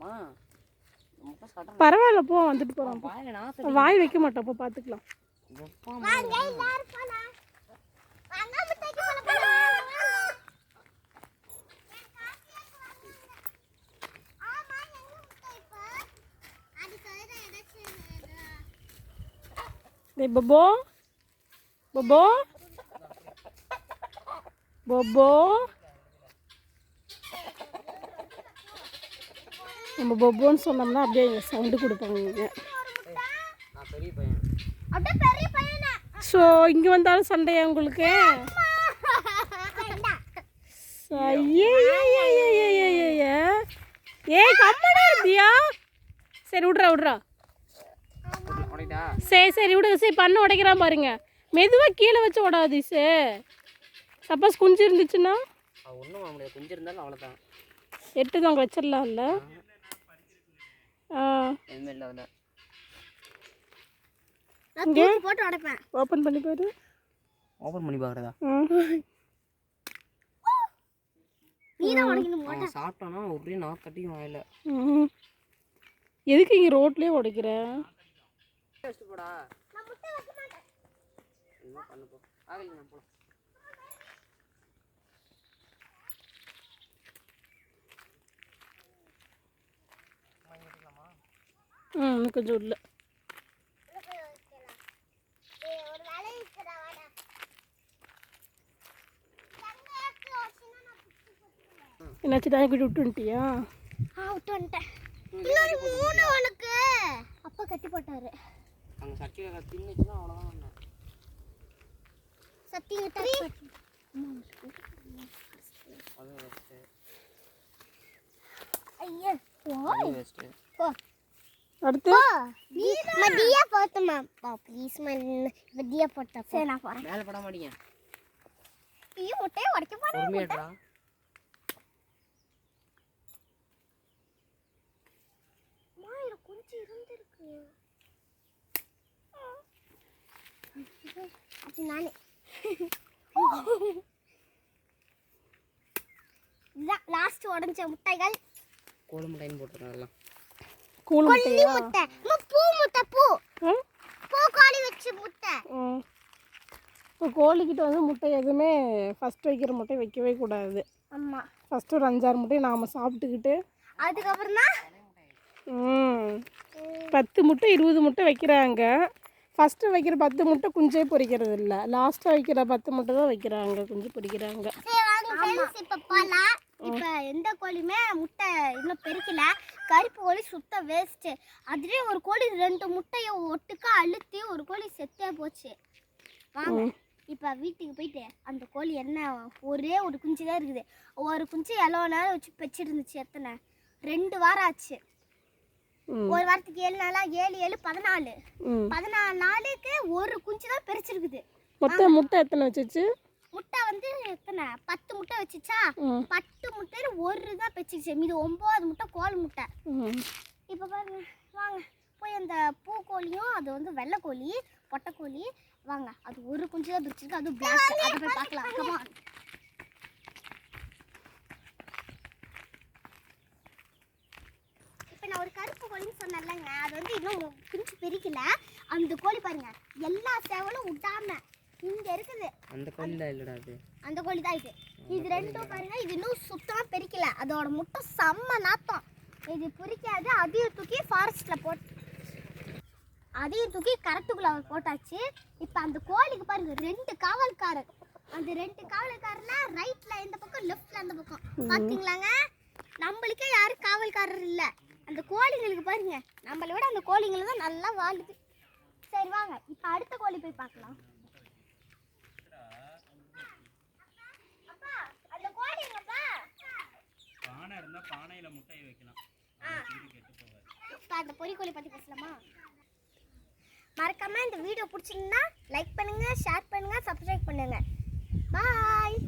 மா முட்டை சாப்பிட்றேன் பரவாயில்ல போ வந்துட்டு போ. நாத்தடி வாய் வைக்க மாட்டேன் அப்போ பார்த்துக்கலாம் எப்பா வாங்க பப்போ பப்போ நம்ம பப்போன்னு சொன்னோம்னா அப்படியே சவுண்டு கொடுப்பாங்க இங்க. பெரிய பையனா? ஸோ இங்கே வந்தாலும் சண்டையா உங்களுக்கு. ஏய் கம்மனா இருந்தியா? சரி விட்றா விட்றா. சரி சரி விடுங்க சரி பண்ண உடைக்கிறான் பாருங்க. மெதுவாக கீழே வச்சு உடாது சே சப்போஸ் குஞ்சு இருந்துச்சுன்னா? ஒன்றும் முடியாது. கொஞ்சம் இருந்தாலும் அவ்வளோதான் எட்டு வச்சிடலாம்ல? ஆ. எதுவுமே இல்லை அதில். நான் தூக்கி போட்டு உடைப்பேன் ஓப்பன் பண்ணி பாரு. ஓப்பன் பண்ணி பார்க்குறதா. நீ தான் உடைக்கணும் சாப்பிட்டானா ஒரே நாத்தடியும் வாயில. எதுக்கு இங்கே ரோட்லேயே உடைக்கிற? போடா நான் முட்டை வைக்க மாட்டேன் என்ன பண்ண போ ஆகல நான் போலாம். ம் கொஞ்சம் இல்லை. என்னாச்சு தான் விட்டு வந்துட்டியா? ஆ விட்டு வந்துட்டேன். இன்னொரு மூணு உனக்கு. அப்பா கட்டி போட்டாரு. அங்கே சட்டியில் தின்னுச்சுன்னா அவ்வளோதான் சத்தி கிட்ட அது ஐயா போ அடுத்து மதியா போட்டுமா பா ப்ளீஸ் மதியா போட்டா சரி நான் போறேன். மேலே பட மாட்டீங்க. ஐயோ முட்டையை உடைக்க போறேன் கொஞ்சம் இருந்திருக்கு. நானே. இதுதான் லாஸ்ட் உடைஞ்ச முட்டைகள். கோழி முட்டைன்னு போட்டிருக்கேன் அதெல்லாம். கூழ் கொல்லி முட்டை. அம்மா, பூ முட்டை பூ. ம் பூ கோழி வச்சு முட்டை. ம் இப்போ கோழிக்கிட்ட வந்து முட்டை எதுவுமே ஃபஸ்ட் வைக்கிற முட்டை வைக்கவே கூடாது. ஆமா. ஃபஸ்ட்டு ஒரு அஞ்சாறு முட்டையை நாம் சாப்பிட்டுக்கிட்டு அதுக்கப்புறம் தான் ம் பத்து முட்டை இருபது முட்டை வைக்கிறாங்க. ஃபஸ்ட்டு வைக்கிற பத்து முட்டை குஞ்சே பொரிக்கிறது இல்லை லாஸ்ட்டாக வைக்கிற பத்து முட்டை தான் வைக்கிறாங்க குஞ்சு பொரிக்கிறாங்க சரி வாங்க ஃப்ரெண்ட்ஸ் இப்போ எந்த கோழியுமே முட்டை இன்னும் பெருக்கல. கருப்பு கோழி சுத்த வேஸ்ட்டு அதுலேயே ஒரு கோழி ரெண்டு முட்டையை ஒட்டுக்கா அழுத்தி ஒரு கோழி செத்தே போச்சு. வாங்க இப்போ வீட்டுக்கு போயிட்டு அந்த கோழி என்ன ஒரே ஒரு குஞ்சு தான் இருக்குது. ஒரு குஞ்சு எவ்வளோ நேரம் வச்சு வச்சிருந்துச்சு எத்தனை? ரெண்டு வாரம் ஆச்சு. ஒரு வாரத்துக்கு ஏழு நாளா? ஏழு ஏழு பதினாலு. பதினாலு நாளுக்கு ஒரு குஞ்சு தான் பெருச்சிருக்குது. மொத்தம் முட்டை எத்தனை வச்சுச்சு? முட்டை வந்து எத்தனை? பத்து முட்டை வச்சுச்சா? பத்து முட்டையில ஒரு தான் வச்சுச்சு மீது ஒம்பது முட்டை கோல் முட்டை. இப்போ பாருங்க வாங்க. போய் அந்த பூக்கோழியும் அது வந்து வெள்ளைக்கோழி பொட்டைக்கோழி வாங்க. அது ஒரு குஞ்சு தான் பிரிச்சிருக்கு. அதுவும் பிளாக் அதை போய் பார்க்கலாம் Come on. இப்போ நான் ஒரு கருப்பு கோழின்னு சொன்னேன்லங்க. அது வந்து இன்னும் குஞ்சு பிரிக்கல. அந்த கோழி பாருங்க எல்லா சேவலும் விடாம இங்க இருக்குது. அந்த கோழியில் இல்லைடா அது? அந்த கோழி தான் இது இது ரெண்டும் பாருங்க இது இன்னும் சுத்தமா பிரிக்கல. அதோட முட்டை செம்ம நாத்தம். இது பிரிக்காது அதையும் தூக்கி ஃபாரஸ்ட்ல போட்டு அதையும் தூக்கி கரெக்டுக்குள்ள போட்டாச்சு. இப்போ அந்த கோழிக்கு பாருங்க ரெண்டு காவல்காரர். அந்த ரெண்டு காவல்காரர்ல ரைட்ல இந்த பக்கம் லெஃப்ட்ல அந்த பக்கம். பாத்தீங்களாங்க? நம்மளுக்கே யாரும் காவல்காரர் இல்ல. அந்த கோழிங்களுக்கு பாருங்க நம்மளை விட அந்த கோழிங்களை தான் நல்லா வாழுது. சரி வாங்க. இப்போ அடுத்த கோழி போய் பார்க்கலாம். பானை இருந்தால் பானையில் முட்டையை வைக்கலாம். இப்போ அந்த பொறிக்கோழி பற்றி பேசலாமா? மறக்காம இந்த வீடியோ பிடிச்சிங்கன்னா லைக் பண்ணுங்க ஷேர் பண்ணுங்க சப்ஸ்கிரைப் பண்ணுங்க. பாய்